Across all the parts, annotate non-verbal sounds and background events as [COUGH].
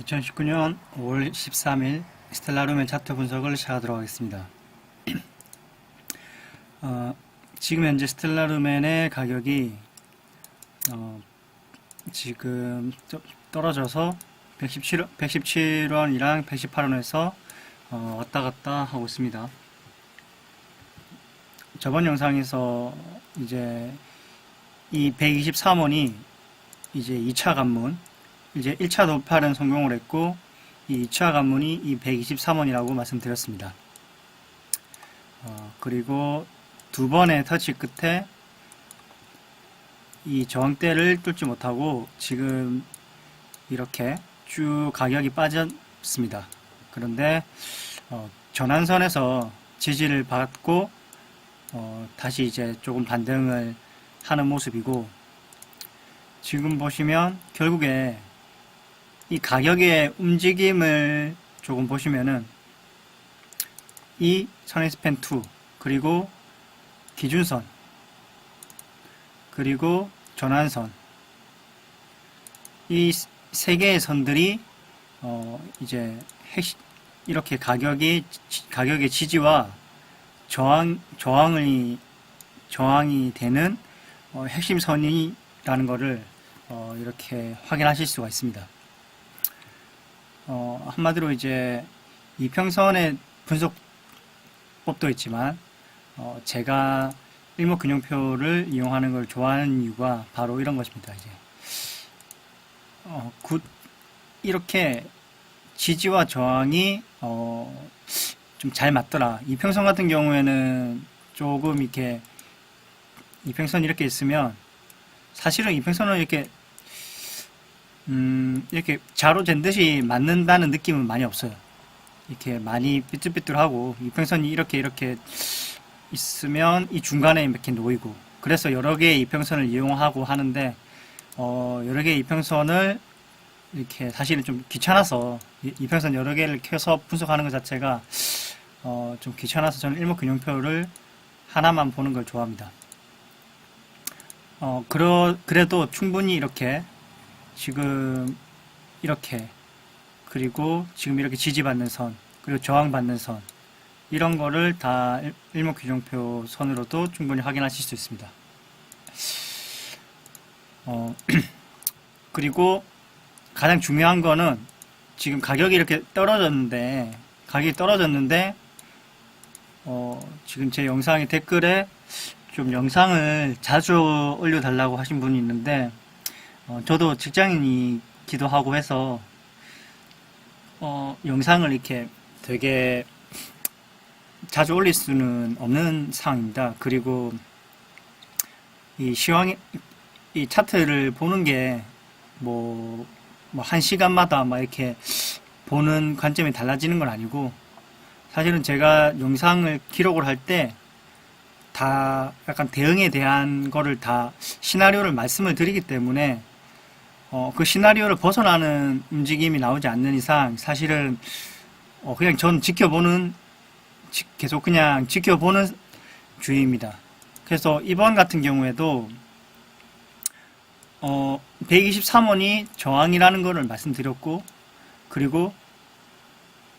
2019년 5월 13일 스텔라룸의 차트 분석을 시작하도록 하겠습니다. [CLEARS THROAT] 어, 지금 현재 스텔라룸의 가격이 어, 지금 좀 떨어져서 117, 117원이랑 118원에서 어, 왔다 갔다 하고 있습니다. 저번 영상에서 이제 이 123원이 이제 2차 관문 이제 1차 돌파는 성공을 했고 이 2차 관문이 이 123원이라고 말씀드렸습니다. 어, 그리고 두 번의 터치 끝에 이 저항대를 뚫지 못하고 지금 이렇게 쭉 가격이 빠졌습니다. 그런데 어, 전환선에서 지지를 받고 어, 다시 이제 조금 반등을 하는 모습이고 지금 보시면 결국에 이 가격의 움직임을 조금 보시면은 이 선행스팬 2 그리고 기준선 그리고 전환선 이 세 개의 선들이 어 이제 핵심 이렇게 가격이 지- 가격의 지지와 저항 저항이 저항이 되는 어, 핵심 선이라는 것을 어, 이렇게 확인하실 수가 있습니다. 어, 한마디로 이제 이평선의 분석법도 있지만 어, 제가 일목균형표를 이용하는 걸 좋아하는 이유가 바로 이런 것입니다. 이제 어, 굿 이렇게 지지와 저항이 어, 좀 잘 맞더라. 이평선 같은 경우에는 조금 이렇게 이평선 이렇게 있으면 사실은 이평선은 이렇게 음, 이렇게 자로 잰 듯이 맞는다는 느낌은 많이 없어요. 이렇게 많이 삐뚤삐뚤하고 이평선이 이렇게 이렇게 있으면 이 중간에 이렇게 놓이고 그래서 여러 개의 이평선을 이용하고 하는데 어, 여러 개의 이평선을 이렇게 사실은 좀 귀찮아서 이- 이평선 여러 개를 켜서 분석하는 것 자체가 어, 좀 귀찮아서 저는 일목균형표를 하나만 보는 걸 좋아합니다. 어, 그러, 그래도 충분히 이렇게 지금 이렇게 그리고 지금 이렇게 지지받는 선 그리고 저항받는 선 이런 거를 다 일- 일목균형표 선으로도 충분히 확인하실 수 있습니다. 어, [CLEARS THROAT] 그리고 가장 중요한 거는 지금 가격이 이렇게 떨어졌는데 가격이 떨어졌는데 어, 지금 제 영상의 댓글에 좀 영상을 자주 올려달라고 하신 분이 있는데 어, 저도 직장인이기도 하고 해서 어, 영상을 이렇게 되게 자주 올릴 수는 없는 상황입니다. 그리고 이 시황 이 차트를 보는 게뭐 뭐한 시간마다 막 이렇게 보는 관점이 달라지는 건 아니고 사실은 제가 영상을 기록을 할 때 다 약간 대응에 대한 거를 다 시나리오를 말씀을 드리기 때문에 어, 그 시나리오를 벗어나는 움직임이 나오지 않는 이상 사실은 어, 그냥 전 지켜보는 지- 계속 그냥 지켜보는 주의입니다. 그래서 이번 같은 경우에도 어, 123원이 저항이라는 거를 말씀드렸고 그리고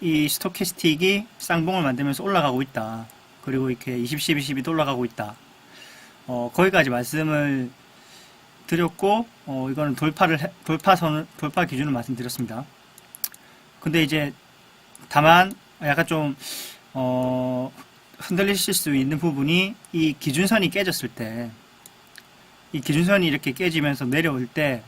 이 스토캐스틱이 쌍봉을 만들면서 올라가고 있다. 그리고 이렇게 20, 12, 12도 올라가고 있다. 어, 거기까지 말씀을 드렸고, 어, 이거는 돌파를, 해- 돌파선을, 돌파 기준을 말씀드렸습니다. 근데 이제, 다만, 약간 좀, 어, 흔들리실 수 있는 부분이 이 기준선이 깨졌을 때, 이 기준선이 이렇게 깨지면서 내려올 때,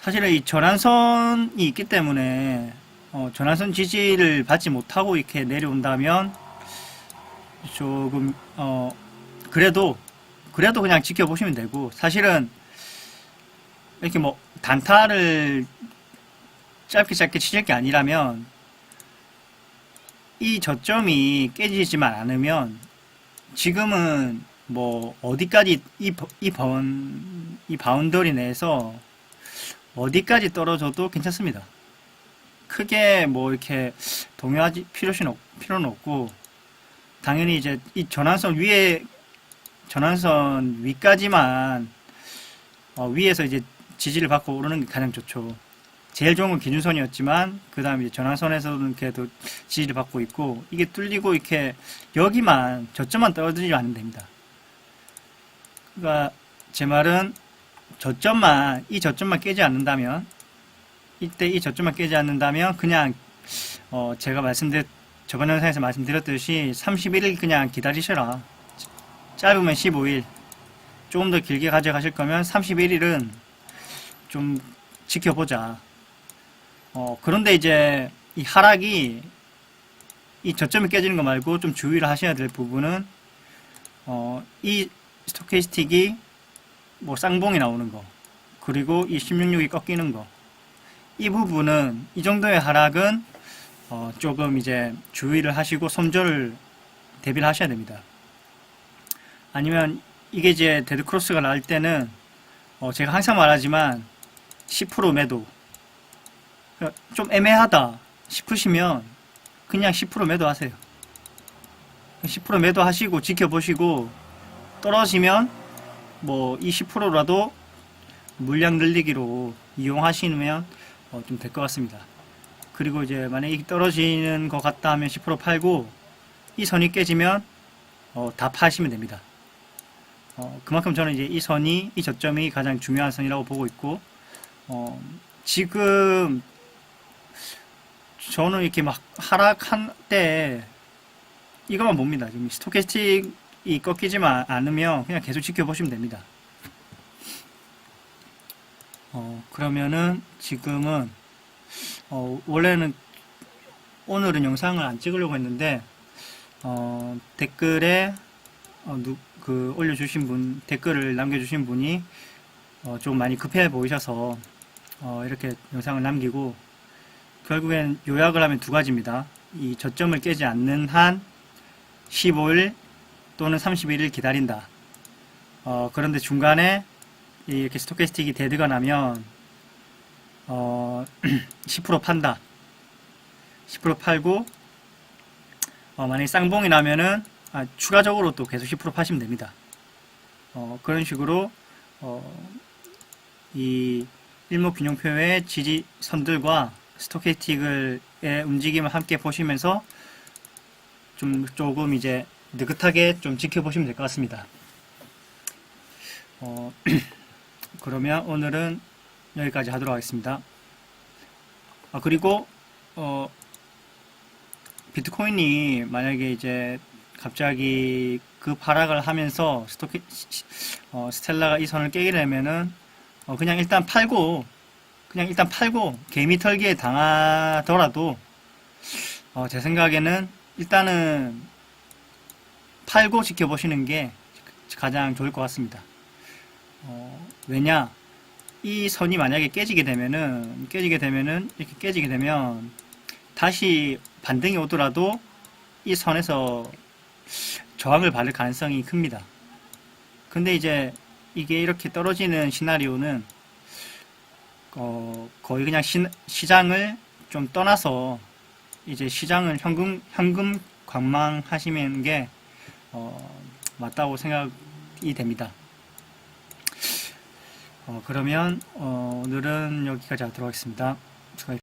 사실은 이 전환선이 있기 때문에, 어, 전환선 지지를 받지 못하고 이렇게 내려온다면, 조금, 어, 그래도, 그래도 그냥 지켜보시면 되고, 사실은, 이렇게 뭐, 단타를 짧게 짧게 치실 게 아니라면, 이 저점이 깨지지만 않으면, 지금은 뭐, 어디까지, 이, 버- 이 번, 이 바운더리 내에서, 어디까지 떨어져도 괜찮습니다. 크게 뭐, 이렇게, 동요하지, 필요는, 없, 필요는 없고, 당연히 이제 이 전환선 위에 전환선 위까지만 어, 위에서 이제 지지를 받고 오르는 게 가장 좋죠. 제일 좋은 건 기준선이었지만 그 다음에 전환선에서는 그래도 지지를 받고 있고 이게 뚫리고 이렇게 여기만 저점만 떨어지지 않으면 됩니다. 그러니까 제 말은 저점만 이 저점만 깨지 않는다면 이때 이 저점만 깨지 않는다면 그냥 어 제가 말씀드렸 저번 영상에서 말씀드렸듯이 31일 그냥 기다리셔라. 짧으면 15일, 조금 더 길게 가져가실 거면 31일은 좀 지켜보자. 어, 그런데 이제 이 하락이 이 저점이 깨지는 거 말고 좀 주의를 하셔야 될 부분은 어, 이 스토캐스틱이 뭐 쌍봉이 나오는 거 그리고 이 166이 꺾이는 거 이 부분은 이 정도의 하락은 어, 조금 이제 주의를 하시고 손절을 대비를 하셔야 됩니다. 아니면 이게 이제 데드 크로스가 날 때는 어, 제가 항상 말하지만 10% 매도 그러니까 좀 애매하다 싶으시면 그냥 10% 매도하세요. 10% 매도하시고 지켜보시고 떨어지면 뭐 이 10%라도 물량 늘리기로 이용하시면 어, 좀 될 것 같습니다. 그리고 이제 만약에 떨어지는 것 같다 하면 10% 팔고 이 선이 깨지면 어, 다 파시면 됩니다. 어, 그만큼 저는 이제 이 선이 이 저점이 가장 중요한 선이라고 보고 있고 어, 지금 저는 이렇게 막 하락한 때 이것만 봅니다. 지금 스토캐스틱이 꺾이지만 않으면 그냥 계속 지켜보시면 됩니다. 어, 그러면은 지금은 어, 원래는 오늘은 영상을 안 찍으려고 했는데 어, 댓글에 어, 누, 그 올려주신 분 댓글을 남겨주신 분이 어, 좀 많이 급해 보이셔서 어, 이렇게 영상을 남기고 결국엔 요약을 하면 두 가지입니다. 이 저점을 깨지 않는 한 15일 또는 31일 기다린다. 어, 그런데 중간에 이렇게 스토캐스틱이 데드가 나면 어, [CLEARS THROAT] 10% 판다. 10% 팔고 어, 만약에 쌍봉이 나면은 아, 추가적으로 또 계속 10% 파시면 됩니다. 어, 그런 식으로 어, 이 일목균형표의 지지선들과 스토캐스틱의 움직임을 함께 보시면서 좀 조금 이제 느긋하게 좀 지켜보시면 될 것 같습니다. 어, [CLEARS THROAT] 그러면 오늘은 여기까지 하도록 하겠습니다. 아, 그리고, 어, 비트코인이 만약에 이제 갑자기 급 하락을 하면서 스토키, 어, 스텔라가 이 선을 깨게 되면은, 어, 그냥 일단 팔고, 그냥 일단 팔고, 개미 털기에 당하더라도, 어, 제 생각에는 일단은 팔고 지켜보시는 게 가장 좋을 것 같습니다. 어, 왜냐? 이 선이 만약에 깨지게 되면은, 깨지게 되면은, 이렇게 깨지게 되면, 다시 반등이 오더라도 이 선에서 저항을 받을 가능성이 큽니다. 근데 이제 이게 이렇게 떨어지는 시나리오는, 어, 거의 그냥 시, 시장을 좀 떠나서, 이제 시장을 현금, 현금 관망하시는 게, 어, 맞다고 생각이 됩니다. 어, 그러면 어, 오늘은 여기까지 하도록 하겠습니다.